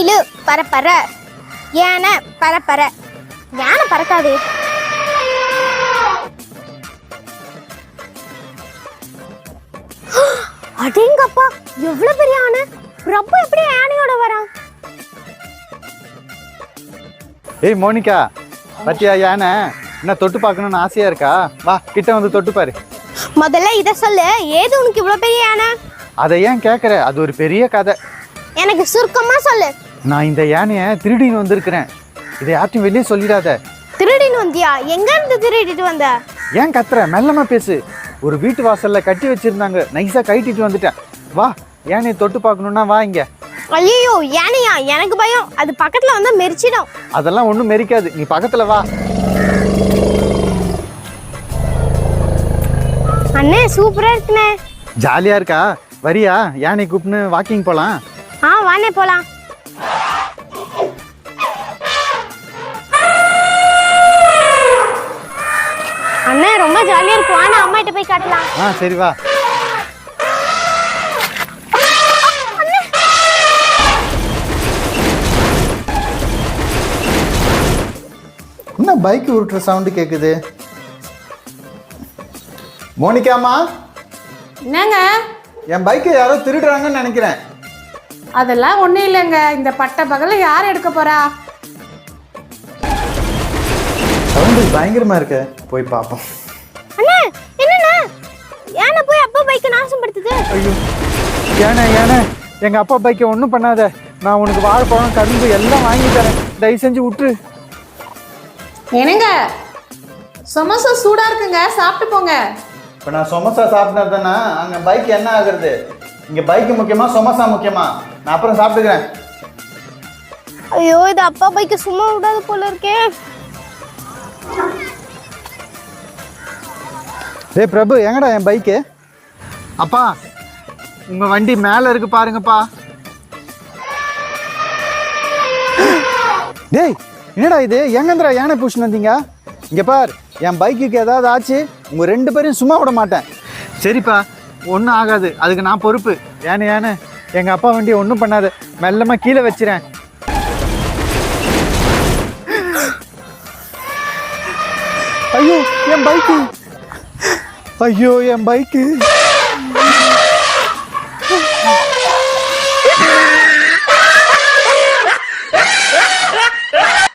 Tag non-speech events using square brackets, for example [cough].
பரப்பர யானை பரப்பர யானை பறக்காது. [gasps] அடேங்கப்பா எவ்வளவு பெரிய யானை பிரபு எப்படி யானையோட வரான் ஏய் மோனிகா பத்தியா யானை? என்ன தொட்டு பார்க்கணும்னு ஆசையா இருக்கா? வா கிட்ட வந்து தொட்டு பாரு. முதல்ல இத சொல்லு ஏது உனக்கு இவ்வளவு பெரிய யானை? அதை ஏன் கேட்குற அது ஒரு பெரிய கதை. எனக்கு சுருக்கமா சொல்லு. நான் இந்த யானையை திருடின்னு வந்திருக்கிறேன். இதை யார்ட்டையும் வெளியே சொல்லிடாத. திருடின்னு வந்தியா? எங்க இருந்து திருடிட்டு வந்த? ஏன் கத்துற? மெல்லமா பேசு. ஒரு வீட்டு வாசல்ல கட்டி வச்சிருந்தாங்க. நைஸா கட்டிட்டு வந்துட்டேன். வா யானையை தொட்டு பார்க்கணும்னா வா இங்க. ஐயோ யானையா? எனக்கு பயம். அது பக்கத்துல வந்தா மெரிச்சிடும். அதெல்லாம் ஒன்றும் மெரிக்காது. நீ பக்கத்துல வா. அண்ணே சூப்பரா இருக்குண்ணே. ஜாலியா இருக்கா? வரியா? யானை கூப்பின்னு வாக்கிங் போலாம். ஆ வாண்ணே போலாம். அண்ணே ரொம்ப ஜாலியா இருக்கு வாண்ணே அம்மா கிட்ட போய் காட்டலாம். ஆ சரி வா. என்ன பைக் உருட்டுற சவுண்டு கேட்குது மோனிகாமா என்னங்க? என் பைக்கை யாரோ திருடுறாங்கன்னு நினைக்கிறேன். அதெல்லாம் ஒண்ணும் இல்லைங்க. இந்த பட்ட பகல யார் எடுக்க போறா? சவுண்டு பயங்கரமா இருக்கு. போய் பார்ப்போம் அண்ணே என்னண்ணே? யானை போய் அப்பா பைக்கை நாசப்படுத்துது? ஐயோ. ஏனே ஏனே எங்க அப்பா பைக்கை ஒன்றும் பண்ணாத. நான் உனக்கு வாழைப்பழம் கரும்பு எல்லாம் வாங்கி தரேன். தயவு செஞ்சு விட்டுரு. என்னங்க? சமோசா சூடா இருக்குங்க. சாப்பிட்டு போங்க. இப்போ நான் சொமசா சாப்பிட்டேன்னா அங்கே பைக் என்ன ஆகுறது? இங்கே பைக்கு முக்கியமா சொமசா முக்கியமா. நான் அப்புறம் சாப்பிட்டுக்கிறேன். ஐயோ இது அப்பா பைக்கை சும்மா விடாது போல இருக்கே. டேய் பிரபு எங்கடா என் பைக்கு அப்பா உங்க வண்டி மேல இருக்கு பாருங்கப்பா. டேய் என்னடா இது? எங்கந்திரா யானை பூஷன் வந்தீங்க? இங்க பார் என் பைக்குக்கு ஏதாவது ஆச்சு உங்க ரெண்டு பேரையும் சும்மா விட மாட்டேன். சரிப்பா ஒன்றும் ஆகாது. அதுக்கு நான் பொறுப்பு. ஏன்னு ஏன்னு எங்கள் அப்பா வண்டியை ஒன்றும் பண்ணாது. மெல்லமா கீழே வச்சிரேன் ஐயோ என் பைக்கு ஐயோ என் பைக்கு